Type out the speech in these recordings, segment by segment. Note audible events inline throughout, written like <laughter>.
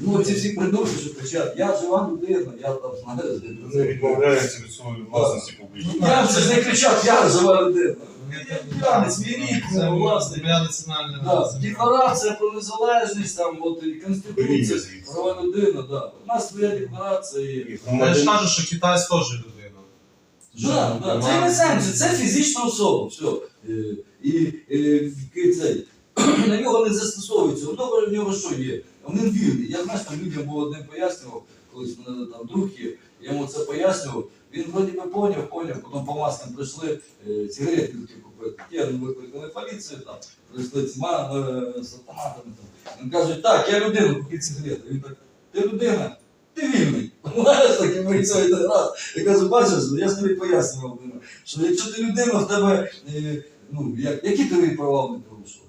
Ну, ці всі придурки, що кричать, я жива людина, я там знаю. Вони відмовляються від своєї власності публічної. Я вже ж не кричав, я жива людина. Я п'янець, мій рік, Це ну, власне. моя національна Да, декларація про незалежність, там, от, і Конституція, права людини, да. У нас своя декларація є. Я ж кажу, що Китай теж людина. Да, да, це іноземці, це фізична особа, все. Е, І, е, і цей, на нього не застосовується, нього, в нього що є? Він вільний. Я знаєш, там людям був одним пояснював, колись мене там друг є, я йому це пояснював. Він вроді би поняв, поняв, потім по маскам прийшли сигарети хотів купити. Ті викликали поліцію, там, прийшли е, з автоматами. Там. Він каже, так, я людина, купіть сигарети. Він так, ти людина, ти вільний. <laughs> Знаєш, так і ми цей раз. Я кажу, бачиш, я ж тобі пояснював, що якщо ти людина, в тебе, е, ну, як, які твої права не порушили?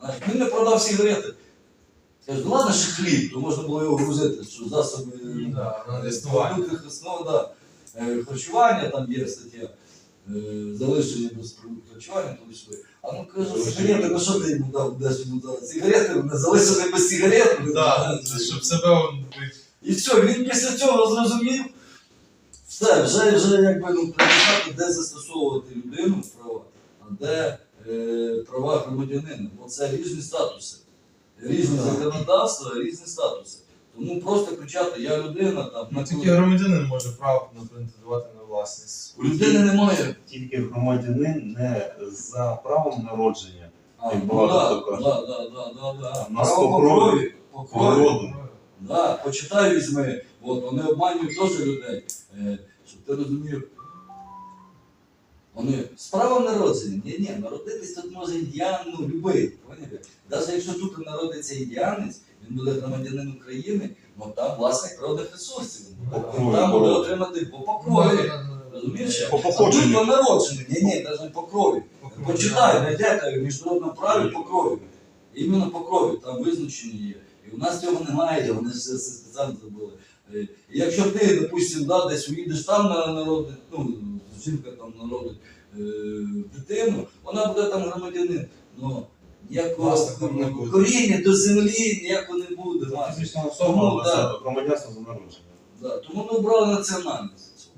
Знаєш, він не продав сигарети. Кажу, ну ладно, ще хліб, то можна було його грузити, що засоби е, Да, на листування. продуктів основ, да. Е, харчування там є стаття. Е, залишення без продуктів харчування, то йшли. А ну кажу, сигарети, ну що ти йому дав, де ж йому дав? Сигарети, не залишили без сигарет. Да, щоб себе он. І все, він після цього зрозумів. Все, вже, вже якби ну, приписати, де застосовувати людину права, а де е, права громадянина. Бо це різні статуси. Різні законодавства, різні статуси. Тому просто кричати, я людина там Ну, на Тільки громадянин може право претендувати на власність. у людини немає. Тільки громадянин не за правом народження, А, Як ну, багато да, да, да, да, да, да. У нас Право по крові. По крові. роду. Да, почитай візьми. От, вони обманюють теж людей. Е, щоб ти розумів. Вони з правом народження. Ні, ні, народитись тут може індіан, ну, любий. Навіть якщо тут народиться індіанець, він буде громадянин України, ну там власник природних ресурсів. Він там буде отримати по, по крові. Розумієш? По походженню. по народженню. Ні, ні, навіть по крові. Почитай, знайдете в міжнародному праві по крові. Іменно по крові, там визначені є. І у нас цього немає, вони ж це спеціально зробили. Е, Якщо ти, допустим, да, десь уїдеш там на народи, ну, жінка там народить е, дитину, вона буде там громадянин. Ну, ніякого не буде. коріння до землі ніякого не буде. Тому, особа, да. це громадянство за народження. Да, тому ми обрали національність.